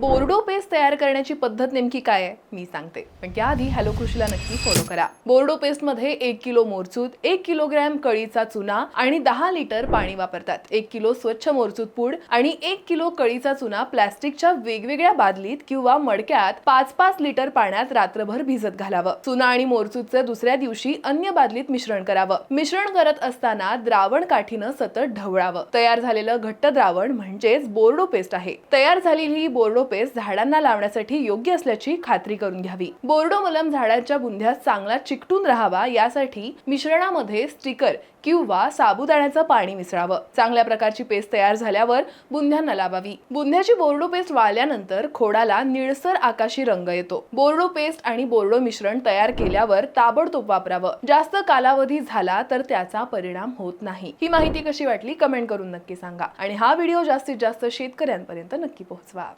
बोर्डो पेस्ट तयार करण्याची पद्धत नेमकी काय आहे? मी सांगते. पण त्याआधी हॅलो कृषीला नक्की फॉलो करा. बोर्डो पेस्टमध्ये एक किलो मोरचूत एक किलोग्रॅम कळीचा चुना आणि दहा लिटर पाणी वापरतात. एक किलो स्वच्छ मोरचूत पूड आणि एक किलो कळीचा चुना प्लॅस्टिकच्या वेगवेगळ्या बादलीत किंवा मडक्यात पाच पाच लिटर पाण्यात रात्रभर भिजत घालावं. चुना आणि मोरचूतचं दुसऱ्या दिवशी अन्य बादलीत मिश्रण करावं. मिश्रण करत असताना द्रावण काठीनं सतत ढवळावं. तयार झालेलं घट्ट द्रावण म्हणजेच बोर्डो पेस्ट आहे. तयार झालेली ही बोर्डो पेस्ट झाडांना लावण्यासाठी योग्य असल्याची खात्री करून घ्यावी. बोर्डो मलम झाडांच्या बुंध्यात चांगला चिकटून राहावा यासाठी मिश्रणामध्ये स्टिकर किंवा साबुदाण्याचं पाणी मिसळावं. चांगल्या प्रकारची पेस्ट तयार झाल्यावर बुंध्यांना लावावी. बुंध्याची बोर्डो पेस्ट वाळल्यानंतर खोडाला निळसर आकाशी रंग येतो. बोर्डो पेस्ट आणि बोर्डो मिश्रण तयार केल्यावर ताबडतोब वापरावं. जास्त कालावधी झाला तर त्याचा परिणाम होत नाही. ही माहिती कशी वाटली? कमेंट करून नक्की सांगा. आणि हा व्हिडिओ जास्तीत जास्त शेतकऱ्यांपर्यंत नक्की पोहोचवा.